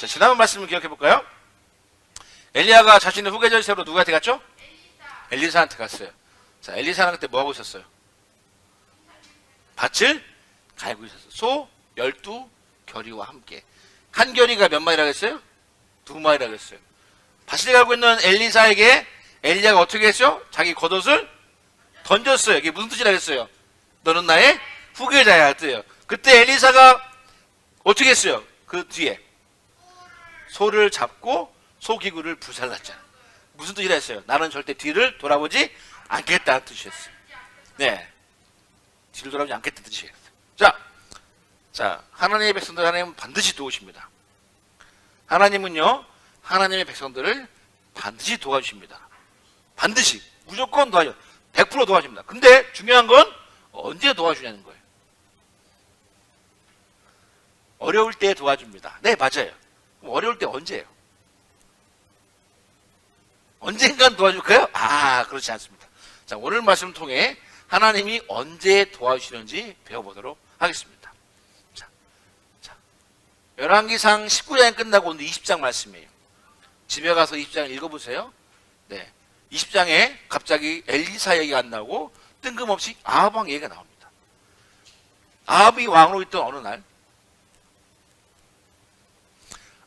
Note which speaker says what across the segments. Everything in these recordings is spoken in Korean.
Speaker 1: 자, 지난번 말씀을 기억해 볼까요? 엘리야가 자신의 후계 절세로 누구한테 갔죠? 엘리사 한테 갔어요. 자, 엘리사는 그때 뭐 하고 있었어요? 밭을 갈고 있었어요. 소 열두 결이와 함께. 한 결이가 몇 마리라고 했어요? 두 마리라고 했어요. 밭을 갈고 있는 엘리사에게 엘리야가 어떻게 했죠? 자기 겉옷을 던졌어요. 이게 무슨 뜻이라고 했어요? 너는 나의 후계자야. 그때 엘리사가 어떻게 했어요? 그 뒤에 소를 잡고 소기구를 불살랐잖아. 무슨 뜻이라 했어요? 나는 절대 뒤를 돌아보지 않겠다는 뜻이었어요. 네. 뒤를 돌아보지 않겠다는 뜻이었어요. 자, 자, 하나님의 백성들 하나님은 반드시 도우십니다. 하나님은요, 하나님의 백성들을 반드시 도와주십니다. 반드시, 무조건 도와줘. 100% 도와줍니다. 근데 중요한 건 언제 도와주냐는 거예요. 어려울 때 도와줍니다. 네, 맞아요. 그럼 어려울 때 언제예요? 언젠간 도와줄까요? 아, 그렇지 않습니다. 자, 오늘 말씀 통해 하나님이 언제 도와주시는지 배워보도록 하겠습니다. 자, 자. 열왕기상 19장 끝나고 오늘 20장 말씀이에요. 집에 가서 20장 읽어보세요. 네. 20장에 갑자기 엘리사 얘기가 안 나오고 뜬금없이 아합 왕 얘기가 나옵니다. 아합이 왕으로 있던 어느 날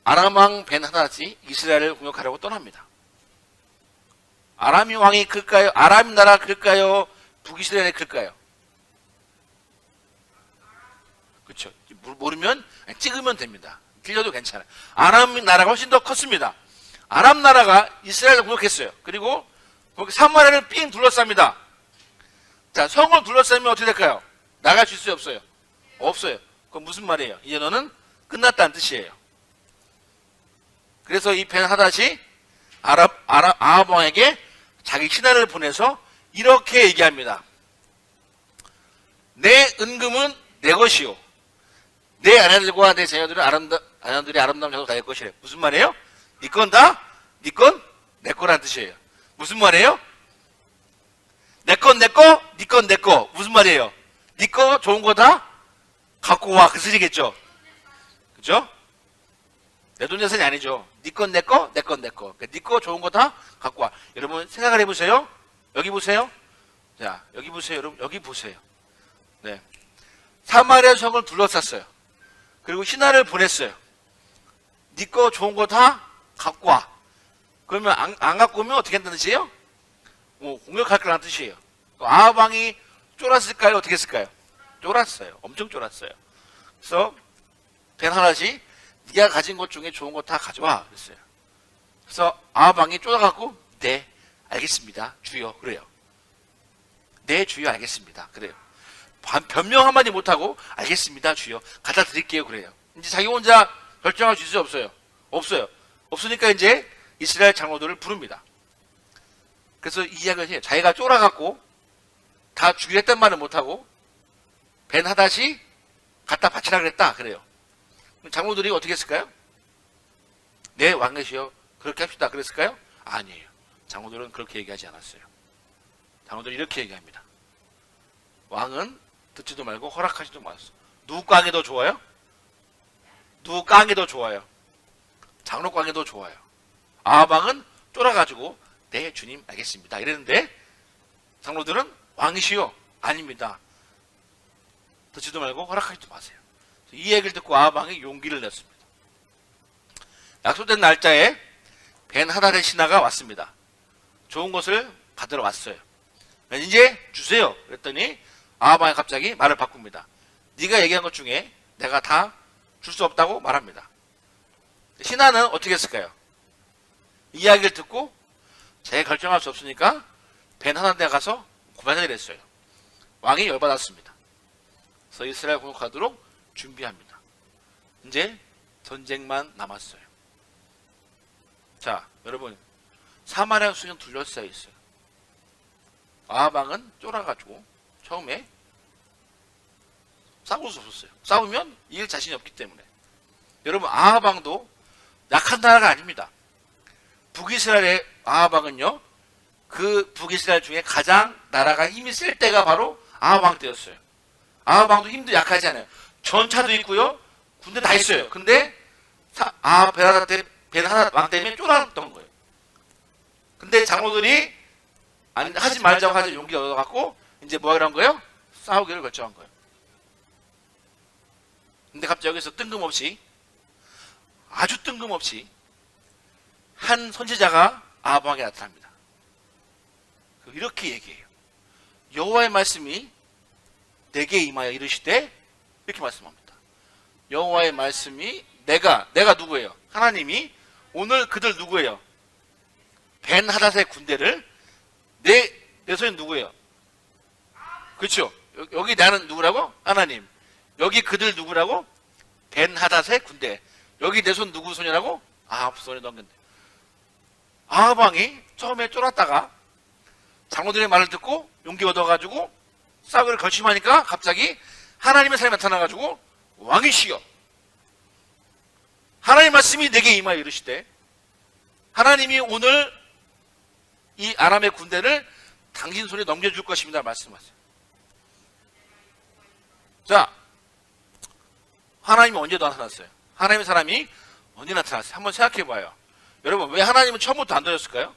Speaker 1: 아람 왕 벤하닷이 이스라엘을 공격하려고 떠납니다. 아람이 왕이 클까요? 아람 나라 클까요? 북이스라엘이 클까요? 그렇죠. 모르면 찍으면 됩니다. 길려도 괜찮아요. 아람 나라가 훨씬 더 컸습니다. 아람 나라가 이스라엘을 공격했어요. 그리고 사마리아를 삥 둘러쌉니다. 자, 성을 둘러싸면 어떻게 될까요? 나갈 수 있어요, 없어요? 없어요. 그건 무슨 말이에요? 이제 너는 끝났다는 뜻이에요. 그래서 이 벤하닷이 아랍, 아랍, 아합 왕에게 자기 신하를 보내서 이렇게 얘기합니다. 내 은금은 내 것이요. 내 아내들과 내 자녀들은 아름다, 아내들이 아름다운 자도 다될 것이래. 무슨 말이에요? 네건 다, 네건내 거란 뜻이에요. 무슨 말이에요? 내 건 내 거, 네건내 거. 무슨 말이에요? 네거 좋은 거 다 갖고 와. 그 소리겠죠? 그죠? 내 돈 재산이 아니죠. 네건내 거, 내 건 내 거. 네거 좋은 거 다 갖고 와. 여러분 생각을 해보세요. 여기 보세요. 자, 여기 보세요. 여러분 여기 보세요. 네, 사마리아 성을 둘러쌌어요. 그리고 신하를 보냈어요. 네거 좋은 거 다 갖고 와. 그러면 안, 안 갖고 오면 어떻게 한다는 뜻이에요? 뭐 공격할 거라는 뜻이에요. 아합 왕이 쫄았을까요? 어떻게 했을까요? 쫄았어요. 엄청 쫄았어요. 그래서 벤하닷이 네가 가진 것 중에 좋은 거 다 가져와 그랬어요. 그래서 아합 왕이 쫄아갖고 네 알겠습니다 주여 그래요. 네 주여 알겠습니다 그래요. 반- 변명 한마디 못하고 알겠습니다 주여 갖다 드릴게요 그래요. 이제 자기 혼자 결정할 수 있어요 없어요? 없어요. 없으니까 이제 이스라엘 장로들을 부릅니다. 그래서 이 이야기를 해요. 자기가 쫄아갖고 다 죽이랬단 말을 못하고 벤하닷이 갖다 바치라 그랬다 그래요. 장로들이 어떻게 했을까요? 네, 왕이시여. 그렇게 합시다. 그랬을까요? 아니에요. 장로들은 그렇게 얘기하지 않았어요. 장로들이 이렇게 얘기합니다. 왕은 듣지도 말고 허락하지도 마소. 누구 깡이 더 좋아요? 누구 깡이 더 좋아요? 장로 깡이 더 좋아요. 아방은 쫄아가지고 네 주님 알겠습니다. 이랬는데 장로들은 왕이시여 아닙니다. 듣지도 말고 허락하지도 마세요. 이 얘기를 듣고 아방이 용기를 냈습니다. 약속된 날짜에 벤 하달의 신하가 왔습니다. 좋은 것을 받으러 왔어요. 이제 주세요. 그랬더니 아방이 갑자기 말을 바꿉니다. 네가 얘기한 것 중에 내가 다 줄 수 없다고 말합니다. 신하는 어떻게 했을까요? 이야기를 듣고 제 결정할 수 없으니까 벤 하나데 가서 고만을 했어요. 왕이 열받았습니다. 그래서 이스라엘 공격하도록 준비합니다. 이제 전쟁만 남았어요. 자, 여러분 사마리아 수년 둘러싸여 있어요. 아방은 쫄아가지고 처음에 싸울 수 없었어요. 싸우면 이길 자신이 없기 때문에. 여러분 아하방도 약한 나라가 아닙니다. 북이스라엘의 아하방은요. 그 북이스라엘 중에 가장 나라가 힘이 쓸 때가 바로 아하방 때였어요. 아하방도 힘도 약하지 않아요. 전차도 있고요. 군대 다 있어요. 근데 사, 아 베라다 때 베라다 왕 때문에 쫄았던 거예요. 근데 장로들이 아니 하지 말자고 하자 용기 얻어갖고 이제 뭐 하기로 한 거예요? 싸우기를 결정한 거예요. 근데 갑자기 여기서 뜬금없이 아주 뜬금없이 한 선지자가 아방에 나타납니다. 이렇게 얘기해요. 여호와의 말씀이 내게 임하여 이르시되 이렇게 말씀합니다. 여호와의 말씀이 내가 내가 누구예요? 하나님이 오늘 그들 누구예요? 벤 하닷의 군대를 내, 내 손이 누구예요? 그렇죠? 여- 여기 나는 누구라고? 하나님. 여기 그들 누구라고? 벤 하닷의 군대. 여기 내 손 누구 손이라고? 아합 손에 넘겼네. 아합 왕이 처음에 쫄았다가 장로들의 말을 듣고 용기 얻어가지고 싸움을 걸침하니까 갑자기 하나님의 사람이 나타나가지고 왕이시여 하나님 말씀이 내게 임하여 이르시되 하나님이 오늘 이 아람의 군대를 당신 손에 넘겨줄 것입니다. 말씀하세요. 자 하나님이 언제 나타났어요? 하나님의 사람이 언제 나타났어요? 한번 생각해 봐요. 여러분 왜 하나님은 처음부터 안 도와줬을까요?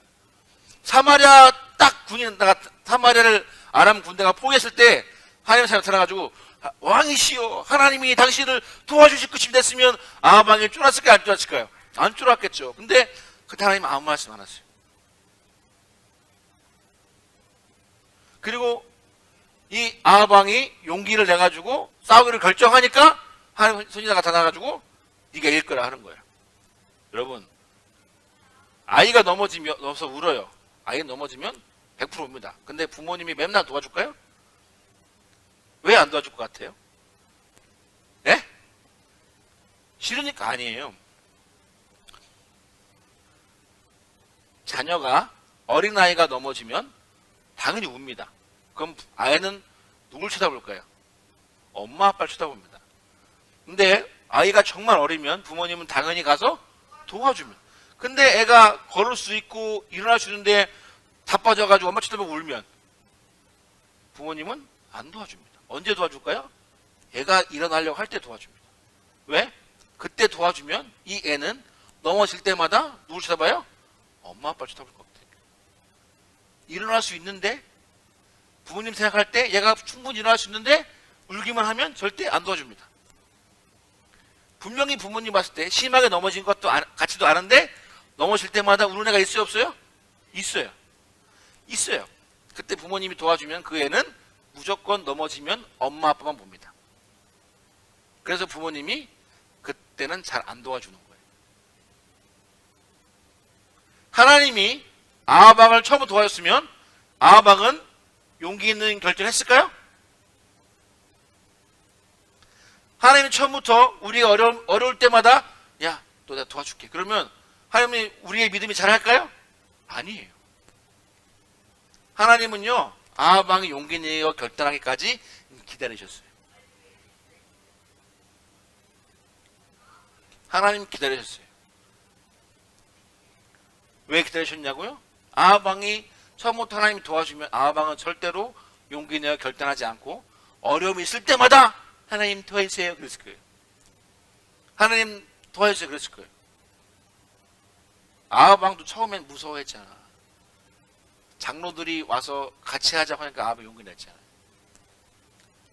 Speaker 1: 사마리아 딱 나가 사마리아를 아람 군대가 포기했을 때 하나님의 사람이 나타나가지고 아, 왕이시여 하나님이 당신을 도와주실 것이 됐으면 아방이 쫄았을까요? 안 쫄았을까요? 안 쫄았겠죠. 근데 그때 하나님 아무 말씀 안 하세요. 그리고 이 아방이 용기를 내가지고 싸우기를 결정하니까 하나님 선지자가 나타나가지고 네가 이길 거라 하는 거예요. 여러분 아이가 넘어지면 넘어서 울어요. 아이가 넘어지면 100%입니다. 근데 부모님이 맨날 도와줄까요? 왜 안 도와줄 것 같아요? 예? 싫으니까 아니에요. 자녀가 어린아이가 넘어지면 당연히 웁니다. 그럼 아이는 누굴 쳐다볼까요? 엄마 아빠를 쳐다봅니다. 근데 아이가 정말 어리면 부모님은 당연히 가서 도와주면 근데 애가 걸을 수 있고 일어날 수 있는데 다 빠져가지고 엄마 쳐다보고 울면 부모님은 안 도와줍니다. 언제 도와줄까요? 애가 일어나려고 할 때 도와줍니다. 왜? 그때 도와주면 이 애는 넘어질 때마다 누굴 쳐다봐요? 엄마 아빠를 쳐다볼 것 같아요. 일어날 수 있는데 부모님 생각할 때 얘가 충분히 일어날 수 있는데 울기만 하면 절대 안 도와줍니다. 분명히 부모님 봤을 때 심하게 넘어진 것도 아- 같지도 않은데 넘어질 때마다 우는 애가 있어요 없어요? 있어요. 있어요. 그때 부모님이 도와주면 그 애는 무조건 넘어지면 엄마 아빠만 봅니다. 그래서 부모님이 그때는 잘 안 도와주는 거예요. 하나님이 아하방을 처음 도와줬으면 아하방은 용기 있는 결정을 했을까요? 하나님이 처음부터 우리가 어려, 어려울 때마다 야, 너 내가 도와줄게. 그러면 하나님이 우리의 믿음이 잘할까요? 아니에요. 하나님은요, 아하방이 용기 내어 결단하기까지 기다리셨어요. 하나님 기다리셨어요. 왜 기다리셨냐고요? 아하방이 처음부터 하나님이 도와주면 아하방은 절대로 용기 내어 결단하지 않고 어려움이 있을 때마다 하나님 도와주세요. 그랬을 거예요. 하나님 도와주세요. 그랬을 거예요. 아하방도 처음엔 무서워했잖아. 장로들이 와서 같이 하자고 하니까 아합이 용기 냈잖아요.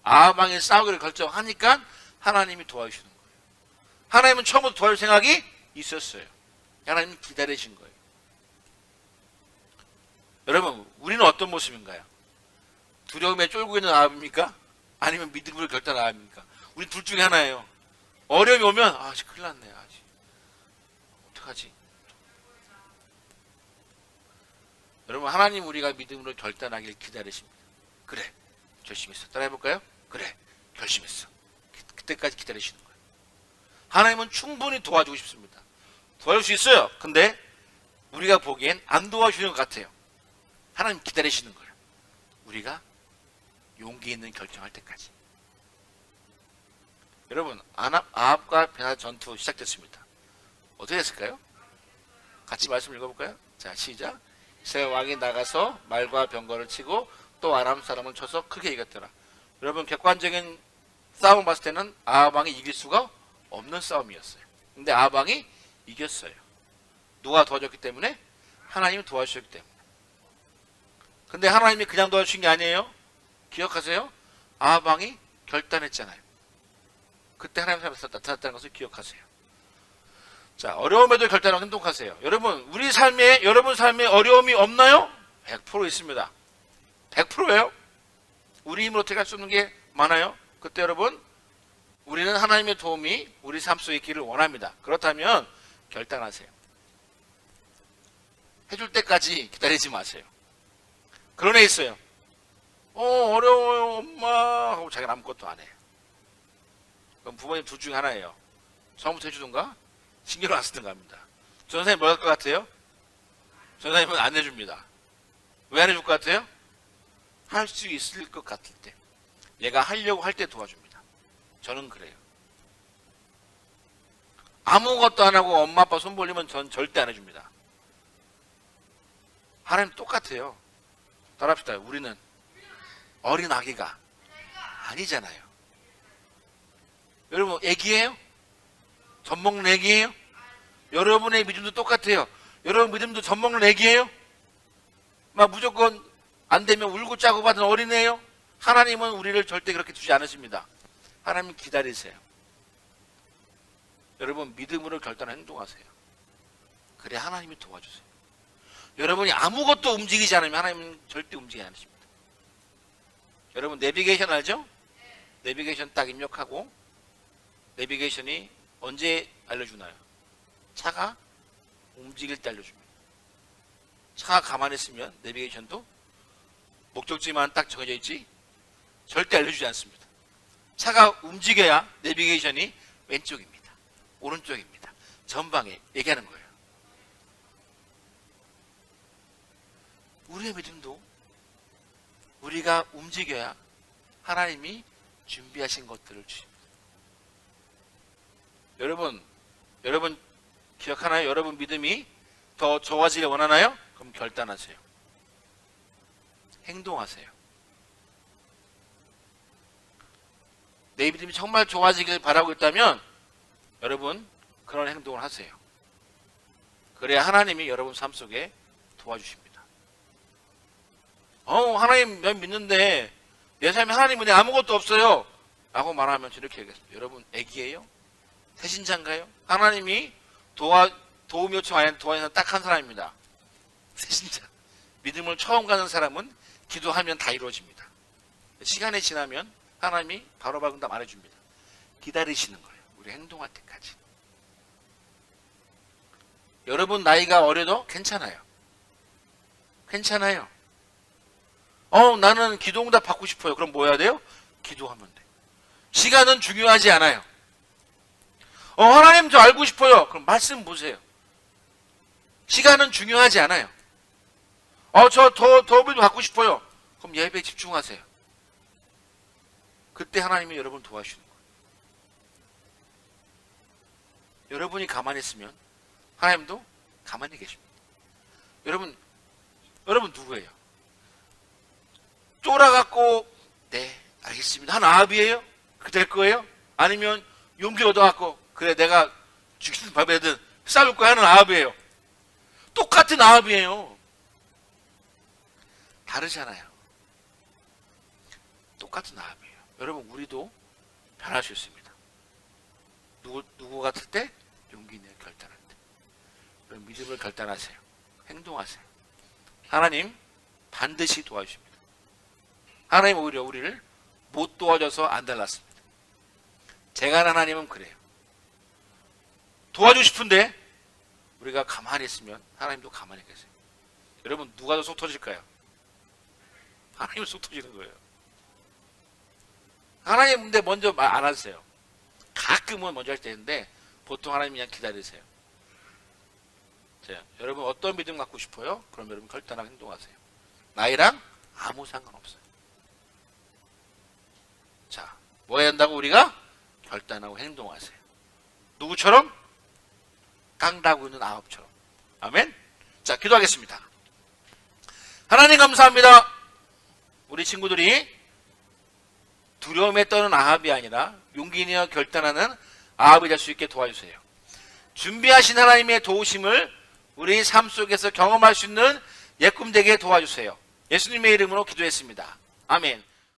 Speaker 1: 아합왕이 싸우기를 결정하니까 하나님이 도와주시는 거예요. 하나님은 처음부터 도와줄 생각이 있었어요. 하나님은 기다리신 거예요. 여러분, 우리는 어떤 모습인가요? 두려움에 쫄고 있는 아합입니까? 아니면 믿음으로 결단한 아합입니까? 우리 둘 중에 하나예요. 어려움이 오면, 아, 씨, 큰일 났네. 아, 씨. 어떡하지? 여러분 하나님 우리가 믿음으로 결단하길 기다리십니다. 그래 결심했어. 따라해볼까요? 그래 결심했어. 그- 그때까지 기다리시는 거예요. 하나님은 충분히 도와주고 싶습니다. 도와줄 수 있어요. 근데 우리가 보기엔 안 도와주는 것 같아요. 하나님 기다리시는 거예요. 우리가 용기 있는 결정할 때까지. 여러분 아합- 아합과 베나 전투 시작됐습니다. 어떻게 됐을까요? 같이 말씀 읽어볼까요? 자 시작. 새 왕이 나가서 말과 병거를 치고 또 아람 사람을 쳐서 크게 이겼더라. 여러분 객관적인 싸움 봤을 때는 아합 왕이 이길 수가 없는 싸움이었어요. 근데 아방이 이겼어요. 누가 도와줬기 때문에? 하나님이 도와주셨기 때문에. 근데 하나님이 그냥 도와주신 게 아니에요. 기억하세요? 아방이 결단했잖아요. 그때 하나님 앞에서 나타났다는 것을 기억하세요. 자, 어려움에도 결단하고 행동하세요. 여러분, 우리 삶에, 여러분 삶에 어려움이 없나요? 100% 있습니다. 100%예요. 우리 힘으로 어떻게 할 수 없는 게 많아요. 그때 여러분, 우리는 하나님의 도움이 우리 삶 속에 있기를 원합니다. 그렇다면 결단하세요. 해줄 때까지 기다리지 마세요. 그런 애 있어요. 어, 어려워요, 엄마. 하고 자기는 아무것도 안 해요. 그럼 부모님 둘 중에 하나예요. 처음부터 해주든가, 신경을 안 쓰든가 합니다. 전사님 뭐할 것 같아요? 전사님은 안 해줍니다. 왜 안 해줄 것 같아요? 할 수 있을 것 같을 때. 얘가 하려고 할 때 도와줍니다. 저는 그래요. 아무것도 안 하고 엄마 아빠 손 벌리면 전 절대 안 해줍니다. 하나님 똑같아요. 따라합시다. 우리는 어린 아기가 아니잖아요. 여러분, 애기예요? 젖 먹는 애기예요? 여러분의 믿음도 똑같아요. 여러분 믿음도 젖 먹는 애기예요? 막 무조건 안 되면 울고 짜고 받은 어린애예요? 하나님은 우리를 절대 그렇게 두지 않으십니다. 하나님 기다리세요. 여러분 믿음으로 결단을 행동하세요. 그래 하나님이 도와주세요. 여러분이 아무것도 움직이지 않으면 하나님은 절대 움직이지 않으십니다. 여러분 내비게이션 알죠? 내비게이션 딱 입력하고 내비게이션이 언제 알려주나요? 차가 움직일 때 알려줍니다. 차가 가만히 있으면 내비게이션도 목적지만 딱 정해져 있지 절대 알려주지 않습니다. 차가 움직여야 내비게이션이 왼쪽입니다. 오른쪽입니다. 전방에 얘기하는 거예요. 우리의 믿음도 우리가 움직여야 하나님이 준비하신 것들을 주십니다. 여러분, 여러분 기억하나요? 여러분 믿음이 더 좋아지길 원하나요? 그럼 결단하세요. 행동하세요. 내 믿음이 정말 좋아지길 바라고 있다면 여러분 그런 행동을 하세요. 그래야 하나님이 여러분 삶 속에 도와주십니다. 어, 하나님 난 믿는데 내 삶에 하나님 은혜 아무것도 없어요. 라고 말하면 이렇게 얘기했습니다. 여러분 애기예요? 새신자인가요? 하나님이 도와 도움 요청 안 도와주는 딱 한 사람입니다. 새신자. 믿음을 처음 가는 사람은 기도하면 다 이루어집니다. 시간이 지나면 하나님이 바로바로 응답 안 해줍니다. 기다리시는 거예요. 우리 행동할 때까지. 여러분 나이가 어려도 괜찮아요. 괜찮아요. 어, 나는 기도 응답 받고 싶어요. 그럼 뭐 해야 돼요? 기도하면 돼. 시간은 중요하지 않아요. 어, 하나님 저 알고 싶어요. 그럼 말씀 보세요. 시간은 중요하지 않아요. 어, 저 더, 더 받고 싶어요. 그럼 예배에 집중하세요. 그때 하나님이 여러분을 도와주시는 거예요. 여러분이 가만히 있으면 하나님도 가만히 계십니다. 여러분, 여러분 누구예요? 쫄아갖고, 네, 알겠습니다. 한 아합이에요? 그 될 거예요? 아니면 용기 얻어갖고, 그래, 내가 죽이든 밥이든 싸울 거야 하는 아합이에요. 똑같은 아합이에요. 다르잖아요. 똑같은 아합이에요. 여러분, 우리도 변할 수 있습니다. 누구, 누구 같을 때? 용기 내어 결단할 때. 여러분, 믿음을 결단하세요. 행동하세요. 하나님 반드시 도와주십니다. 하나님 오히려 우리를 못 도와줘서 안 달랐습니다. 제가 하나님은 그래요. 도와주고 싶은데 우리가 가만히 있으면 하나님도 가만히 계세요. 여러분 누가 더 속 터질까요? 하나님은 속 터지는 거예요. 하나님 근데 먼저 말 안 하세요. 가끔은 먼저 할 때인데 보통 하나님 그냥 기다리세요. 자, 여러분 어떤 믿음 갖고 싶어요? 그럼 여러분 결단하고 행동하세요. 나이랑 아무 상관없어요. 자, 뭐 해야 한다고 우리가 결단하고 행동하세요. 누구처럼? 깡다고 있는 아합처럼. 아멘. 자, 기도하겠습니다. 하나님 감사합니다. 우리 친구들이 두려움에 떠는 아합이 아니라 용기 내어 결단하는 아합이 될 수 있게 도와주세요. 준비하신 하나님의 도우심을 우리 삶 속에서 경험할 수 있는 예꿈 되게 도와주세요. 예수님의 이름으로 기도했습니다. 아멘.